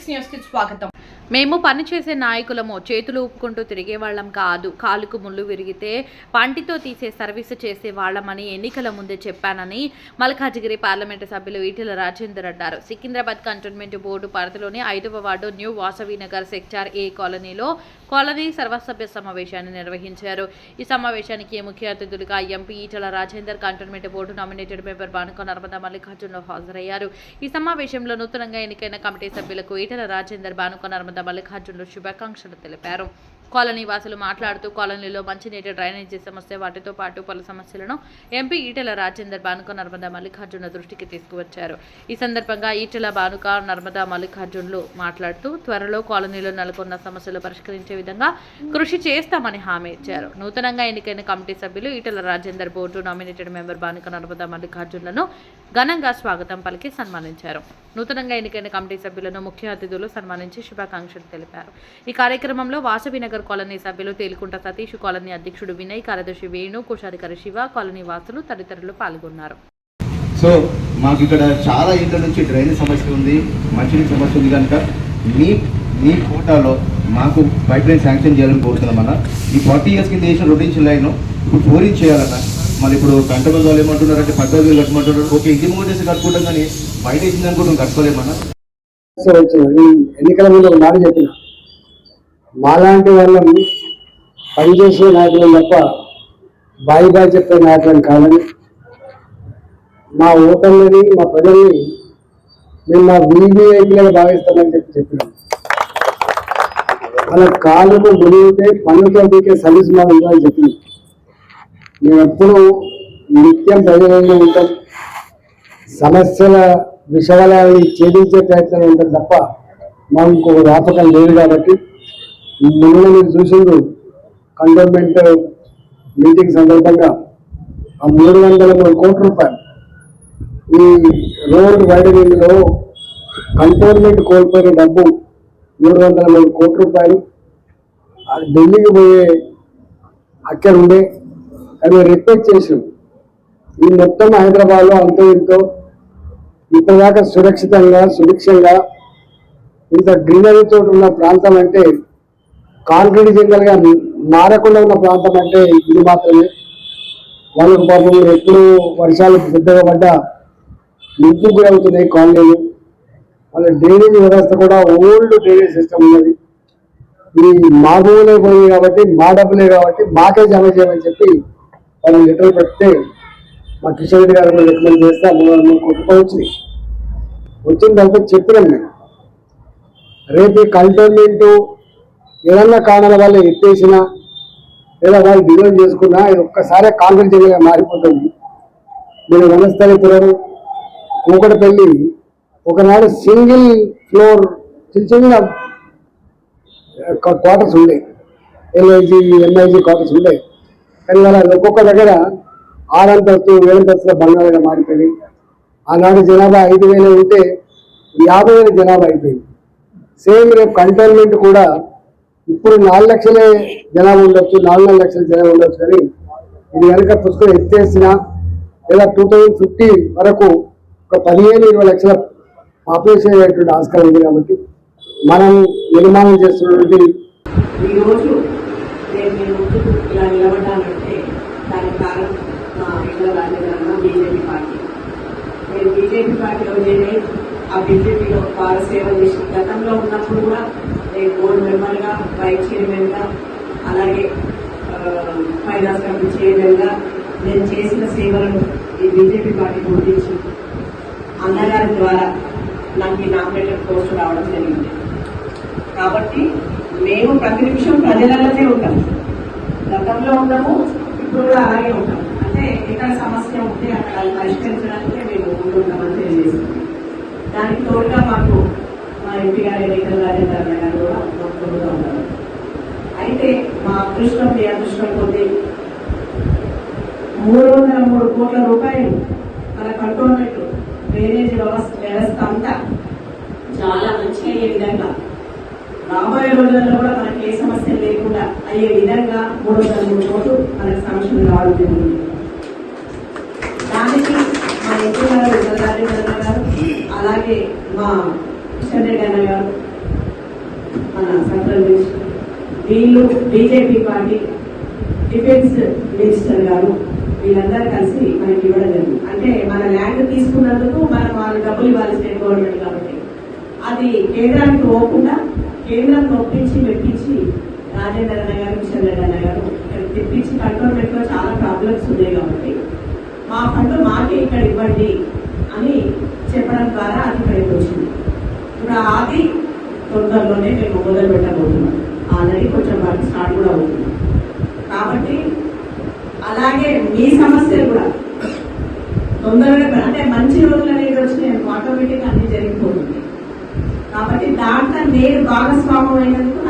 всех с нее с пакетом. మేము పనిచేసే నాయకులము చేతులు ఊపుకుంటూ తిరిగే వాళ్ళం కాదు. కాలుకు ముళ్ళు విరిగితే పంటితో తీసే సర్వీసు చేసే వాళ్ళమని ఎన్నికల ముందే చెప్పానని మల్కాజిగిరి పార్లమెంటు సభ్యులు ఈటెల రాజేందర్ అన్నారు. సికింద్రాబాద్ కంటోన్మెంట్ బోర్డు పరిధిలోని ఐదవ ward new Vasavi Nagar sector A కాలనీలో కాలనీ సర్వసభ్య సమావేశాన్ని నిర్వహించారు. ఈ సమావేశానికి ముఖ్య అతిథులుగా MP Etela Rajender cantonment board nominated member Banuka Narmada Mallikarjunarao హాజరయ్యారు. ఈ సమావేశంలో నూతనంగా ఎన్నికైన కమిటీ సభ్యులకు ఈటల రాజేందర్ బానుక నర్మదా మల్లికార్జునులు శుభాకాంక్షలు తెలిపారు. కాలనీ వాసులు మాట్లాడుతూ కాలనీలో మంచినీటి డ్రైనేజీ సమస్య వాటితో పాటు పలు సమస్యలను ఎంపీ ఈటెల రాజేందర్ బానుక నర్మదా మల్లికార్జున దృష్టికి తీసుకువచ్చారు. ఈ సందర్భంగా ఈటెల బానుక నర్మదా మల్లికార్జునులు మాట్లాడుతూ త్వరలో కాలనీలో నెలకొన్న సమస్యలు పరిష్కరించే విధంగా కృషి చేస్తామని హామీ ఇచ్చారు. నూతనంగా ఎన్నికైన కమిటీ సభ్యులు Etela Rajender board nominated member Banuka Narmada మల్లికార్జునులను ఘనంగా స్వాగతం పలికి సన్మానించారు. నూతనంగా ఎన్నికైన కమిటీ సభ్యులను ముఖ్య అతిథులు సన్మానించి శుభాకాంక్షలు తెలిపారు. ఈ కార్యక్రమంలో వాసవినగర్ కాలనీ సభ్యులు తేలికుంట సతీష్ కాలనీ అధ్యక్షుడు వినయ్ కార్యదర్శి వేణు కోశాధికారి శివ కాలనీ వాసులు తదితరులు పాల్గొన్నారు. సో మాకు ఇక్కడ చాలా ఇళ్ళ నుంచి డ్రైనేజ్ సమస్య ఉంది మంచినీటి సమస్య ఉంది కనుక మీ మీ కోటాలో మాకు పైప్ లైన్ శాంక్షన్ చేయాలని కోరుతున్నాం అన్న. ఈ ఫార్టీ ఇయర్స్ కింద వేసిన రొటేషన్ లైన్ ఇప్పుడు ఫోర్ ఇంచ్ చేయాలన్న. మళ్ళీ ఇప్పుడు కంటోన్మెంట్ వాళ్ళు ఏమంటున్నారంటే పద్దెనిమిది వేలు కట్టమంటున్నారు. ఓకే ఇంటి మూడు డేస్ కట్టుకుంటాం కానీ బయట వేసింది అనుకుంటాం కట్టుకోలేమన్నా. ఎన్నికల ముందు ఒక మాట చెప్పిన. మాలాంటి వాళ్ళని పనిచేసే నాయకులను తప్ప బాయి బాయి చెప్పే నాయకులను కాదని మా ఓటర్లని మా ప్రజల్ని మేము మా వీవీఐపీలుగా భావిస్తామని చెప్పి చెప్పినాం. వాళ్ళ కాళ్ళను మునిగితే పనులతో దిగే సర్వీస్ మా ఉందని చెప్పింది మేము ఎప్పుడు నిత్యం ప్రజలలో ఉంటాం. సమస్యల విషయాలని ఛేదించే ప్రయత్నం ఉంటుంది తప్ప మాకు ఇంకొక వ్యాపకం లేదు కాబట్టి నిన్న మీరు చూసిండు కంటోన్మెంట్ మీటింగ్ సందర్భంగా ఆ మూడు వందల మూడు కోట్ల రూపాయలు. ఈ రోడ్ వైడనింగ్ కంటోన్మెంట్ కోల్పోయిన డబ్బు మూడు వందల మూడు కోట్ల రూపాయలు. ఆ ఢిల్లీకి పోయే అక్కడ ఉండే అవి రిక్వెస్ట్ చేసాం ఈ మొత్తం హైదరాబాద్లో అంతో ఇంతో ఇప్పటిదాకా సురక్షితంగా సుభిక్షంగా ఇంత గ్రీనరీతో ఉన్న ప్రాంతం అంటే కాంక్రీట్ జంగల్గా మారకుండా ఉన్న ప్రాంతం అంటే ఇది మాత్రమే. వాళ్ళకు పాపం ఎప్పుడు వర్షాలు పెద్దగా పడ్డా నింపు గురవుతున్నాయి కాలనీలు. వాళ్ళ డ్రైనేజ్ వ్యవస్థ కూడా ఓల్డ్ డ్రైనేజ్ సిస్టమ్ ఉన్నది. ఇది మా భూములే పోయి కాబట్టి మా డబ్బులే కాబట్టి మాకే జమ చేయమని చెప్పి వాళ్ళు లెటర్ పెడితే మా కిషన్ రెడ్డి గారు రికమెండ్ చేస్తే ఆ మూడు కోట్ల రూపాయలు వచ్చినాయి. వచ్చిన తర్వాత చెప్పినాం మేము. రేపు ఈ కంటోన్మెంట్ ఏదన్నా కారణాల వల్ల ఎత్తేసినా లేదా వాళ్ళు డిజైన్ చేసుకున్నా ఇది ఒక్కసారి కాంక్రీట్ జిల్లాగా మారిపోతుంది మీరు వనస్థలిపురం కూకటపల్లి ఒకనాడు సింగిల్ ఫ్లోర్ చిన్న చిన్న క్వార్టర్స్ ఉండే. ఎల్ఐజీ ఎంఐజీ క్వార్టర్స్ ఉండే. కానీ వాళ్ళ ఒక్కొక్క దగ్గర ఆరంతస్తు ఏడంతస్తుల బంగాళాగా మారిపోయింది. ఆనాడు జనాభా ఐదు వేలు ఉంటే యాభై వేల జనాభా అయిపోయింది. సేమ్ రేపు కంటైన్మెంట్ కూడా ఇప్పుడు నాలుగు లక్షలే జనాభా ఉండొచ్చు నాలుగు లక్షల జనాభా ఉండొచ్చు కానీ ఇది కనుక పుస్తకం ఎత్తేసిన లేదా టూ థౌజండ్ ఫిఫ్టీ వరకు ఒక పదిహేను ఇరవై లక్షల పాపులేషన్ అయ్యేటువంటి ఆస్కారం ఉంది కాబట్టి మనం నిర్మాణం చేస్తున్నటువంటి ఈరోజు నేను ముందుకు ఇలా నిలబడాలంటే దానికి కారణం మా ఇళ్ళ రాజధాని బీజేపీ పార్టీ నేను బీజేపీ పార్టీలో చేరి ఆ బీజేపీలో బాగా సేవ చేసి గతంలో ఉన్నప్పుడు కూడా నేను బోర్డు మెంబర్గా వైస్ చైర్మన్గా అలాగే ఫైనాన్స్ కమిటీ చైర్మన్గా నేను చేసిన సేవలను ఈ బీజేపీ పార్టీ గుర్తించి అన్నగారి ద్వారా నాకు ఈ నామినేటెడ్ పోస్ట్ రావడం జరిగింది కాబట్టి మేము ప్రతి నిమిషం ప్రజలలోనే ఉంటాం గతంలో ఉన్నాము ఇప్పుడు కూడా అలాగే ఉంటాం అంటే ఎక్కడ సమస్య ఉంటే అక్కడ అది పరిష్కరించడానికే మేము ముందుంటామని తెలియజేస్తాం దానికి తోడుగా మాకు మా ఎంపీ గారు ఎన్నికల రాజేంద్ర గారు కూడా మాకు తోడుగా ఉన్నారు. అయితే మా అదృష్టం మీ అదృష్టం కొద్ది మూడు వందల మూడు కోట్ల రూపాయలు మన కంటోన్మెంట్ డ్రైనేజ్ వ్యవస్థ వ్యవస్థ అంతా చాలా మంచి అయ్యే విధంగా రాబోయే రోజుల్లో కూడా మనకి ఏ సమస్య లేకుండా అయ్యే విధంగా మూడు వందల మూడు కోట్లు మనకు సంక్షేమం రావడం జరుగుతుంది. మా ఎంపీ అన్న గారు అలాగే మా కిషన్ రెడ్డి అన్న గారు మన సెంట్రల్ మినిస్టర్ వీళ్ళు బీజేపీ పార్టీ డిఫెన్స్ మినిస్టర్ గారు వీళ్ళందరూ కలిసి మనకి ఇవ్వడం జరిగింది. అంటే మన ల్యాండ్ తీసుకున్నందుకు మనం వాళ్ళు డబ్బులు ఇవ్వాలి స్టేట్ గవర్నమెంట్ కాబట్టి. అది కేంద్రానికి పోకుండా కేంద్రం ఒప్పించి మెప్పించి రాజేంద్ర అన్న గారు కిషన్ రెడ్డి అన్న గారు తెప్పించి కంట్రోల్ పెట్టుకో చాలా ప్రాబ్లమ్స్ ఉన్నాయి కాబట్టి మా ఫండ్ మాకే ఇక్కడ ఇవ్వండి అని చెప్పడం ద్వారా అది ఇక్కడికి వచ్చింది. ఇప్పుడు అది తొందరలోనే మేము మొదలు పెట్టబోతున్నాం. ఆల్రెడీ కొంచెం వర్క్ స్టార్ట్ కూడా అవుతుంది. కాబట్టి అలాగే మీ సమస్యలు కూడా తొందరగా అంటే మంచి రోజులు అనేది వచ్చినాయి ఆటోమేటిక్ అన్ని జరిగిపోతుంది. కాబట్టి దాంట్లో నేను భాగస్వామ్యం అయినందుకు